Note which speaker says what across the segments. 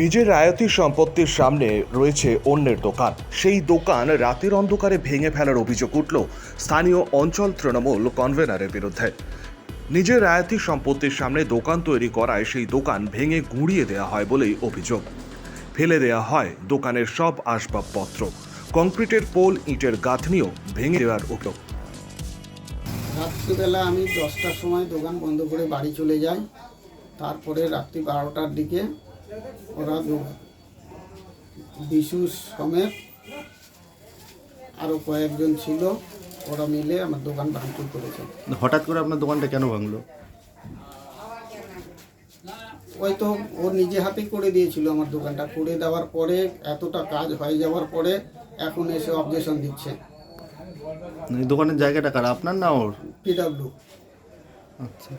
Speaker 1: নিজের রায়তি সম্পত্তির সামনে রয়েছে অন্যের দোকান। সেই দোকান রাতের অন্ধকারে ভেঙে ফেলার অভিযোগ উঠল স্থানীয় অঞ্চল তৃণমূল কনভেনারের বিরুদ্ধে। নিজের রায়তি সম্পত্তির সামনে দোকান তৈরি করায় সেই দোকান ভেঙে গুঁড়িয়ে দেওয়া হয় বলেই অভিযোগ। ফেলে দেওয়া হয় দোকানের সব আসবাবপত্র। কংক্রিটের পোল, ইটের গাঁথনিও ভেঙে দেওয়ার অভিযোগ।
Speaker 2: রাত্রিবেলা আমি দশটার সময় দোকান বন্ধ করে বাড়ি চলে যাই। তারপরে রাত্রি বারোটার দিকে ওরা বিশু সমেত আরও কয়েকজন ছিল। ওরা মিলে আমার দোকান ভাঙচুর করেছে।
Speaker 3: হঠাৎ করে আপনার দোকানটা কেন ভাঙলো?
Speaker 2: ওই তো ও নিজে হাতে করে দিয়েছিল আমার দোকানটা। করে দেওয়ার পরে এতটা কাজ হয়ে যাওয়ার পরে এখন এসে অবজেশন দিচ্ছে।
Speaker 3: দোকানের জায়গাটা কার আপনার না ওর?
Speaker 2: পিডাব্লিউ
Speaker 3: আচ্ছা।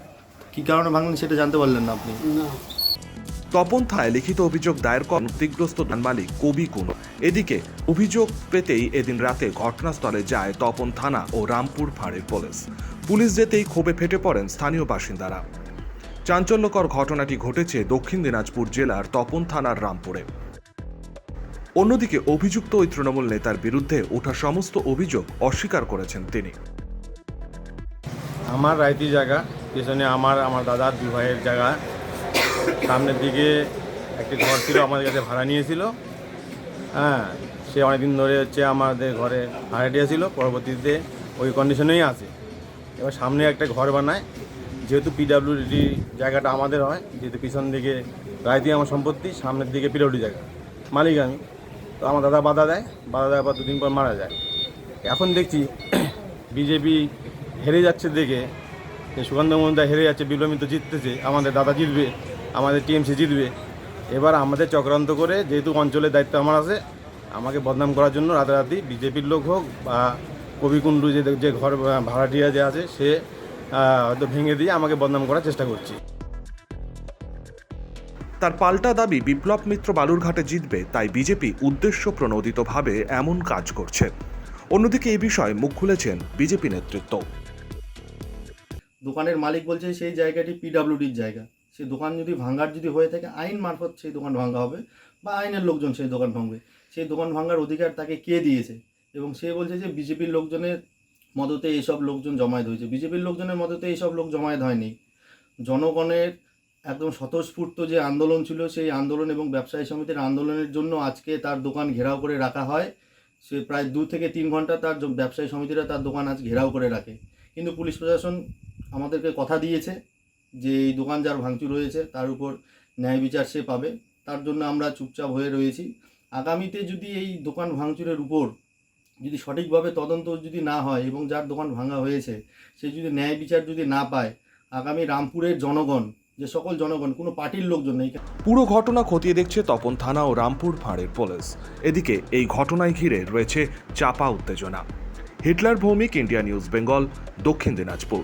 Speaker 3: কী কারণে ভাঙলেন সেটা জানতে পারলেন না আপনি?
Speaker 2: না।
Speaker 1: তপন থায় লিখিত অভিযোগ দায়ের করেন ক্ষতিগ্রস্ত মালিক কবি কুনো। এদিকে অভিযোগ পেতেই এদিন রাতে ঘটনাস্থলে যায় তপন থানা ও রামপুর ফাঁড়ির পুলিশ। পুলিশ যেতেই ক্ষোভে ফেটে পড়েন স্থানীয় বাসিন্দারা। চাঞ্চল্যকর ঘটনাটি ঘটেছে দক্ষিণ দিনাজপুর জেলার তপন থানার রামপুরে। অন্যদিকে অভিযুক্ত ওই তৃণমূল নেতার বিরুদ্ধে ওঠা সমস্ত অভিযোগ অস্বীকার করেছেন তিনি।
Speaker 4: আমার রাইতি জায়গা, পেছনে আমার আমার দাদার ভাইয়ের জায়গা। সামনের দিকে একটি ঘর ছিল, আমাদের কাছে ভাড়া নিয়েছিল। হ্যাঁ সে অনেকদিন ধরে হচ্ছে আমাদের ঘরে ভাড়া দিয়েছিল পরবর্তীতে ওই কন্ডিশনেই আছে। এবার সামনে একটা ঘর বানায়, যেহেতু পিডাব্লিউডি জায়গাটা আমাদের হয়, যেহেতু পিছন দিকে রায়তি আমার সম্পত্তি, সামনের দিকে পিডাব্লিউডি জায়গা মালিক আমি তো আমার দাদা বাধা দেয়, বাধা দেওয়ার পর দুদিন পর মারা যায়। এখন দেখছি বিজেপি হেরে যাচ্ছে দেখে সুগন্ধ মন্দা হেরে যাচ্ছে, বিলম্বিত জিততেছে, আমাদের দাদা জিতবে। আমাদের টিএমসি জিতবে। এবার আমাদের চক্রান্ত করে যেহেতু অঞ্চলের দায়িত্ব আমার আছে আমাকে বদনাম করার জন্য রাতারাতি বিজেপির লোক হোক বা কবিকুণ্ডু যে যে ঘর ভাড়াটিয়া যে আছে সে হয়তো ভেঙে দিয়ে আমাকে বদনাম করার চেষ্টা করছে।
Speaker 1: তার পাল্টা দাবি বিপ্লব মিত্র বালুরঘাটে জিতবে তাই বিজেপি উদ্দেশ্য প্রণোদিতভাবে এমন কাজ করছে। অন্যদিকে এই বিষয়ে মুখ খুলেছেন বিজেপি নেতৃত্ব।
Speaker 3: দোকানের মালিক বলছে সেই জায়গাটি পিডাব্লিউডির জায়গা। সেই দোকান যদি ভাঙার যদি হয়ে থাকে, আইন মারফত সেই দোকান ভাঙা হবে বা আইনের লোকজন সেই দোকান ভাঙবে। সেই দোকান ভাঙ্গার অধিকার তাকে কে দিয়েছে? এবং সে বলছে যে বিজেপির লোকজনের মদতে এইসব লোকজন জমায়েত হয়েছে। বিজেপির লোকজনের মদতে এইসব লোক জমায়েত হয়নি। জনগণের একদম স্বতঃস্ফূর্ত যে আন্দোলন ছিল, সেই আন্দোলন এবং ব্যবসায়ী সমিতির আন্দোলনের জন্য আজকে তার দোকান ঘেরাও করে রাখা হয়। সে প্রায় দু থেকে তিন ঘণ্টা তার ব্যবসায়ী সমিতিরা তার দোকান আজ ঘেরাও করে রাখে। কিন্তু পুলিশ প্রশাসন আমাদেরকে কথা দিয়েছে। যে এই দোকান যার ভাঙচুর হয়েছে, তার উপর ন্যায় বিচার সে পাবে। তার জন্য আমরা চুপচাপ হয়ে রয়েছি। আগামীতে যদি এই দোকান ভাঙচুরের উপর যদি সঠিকভাবে তদন্ত যদি না হয় এবং যার দোকান ভাঙা হয়েছে, সে যদি ন্যায় বিচার যদি না পায়, আগামী রামপুরের জনগণ, যে সকল জনগণ, কোনো পার্টির লোকজন নেই।
Speaker 1: পুরো ঘটনা খতিয়ে দেখছে তপন থানা ও রামপুর ফাঁড়ির পুলিশ। এদিকে এই ঘটনায় ঘিরে রয়েছে চাপা উত্তেজনা। Hitler Bhowmik, India News, Bengal, দক্ষিণ দিনাজপুর।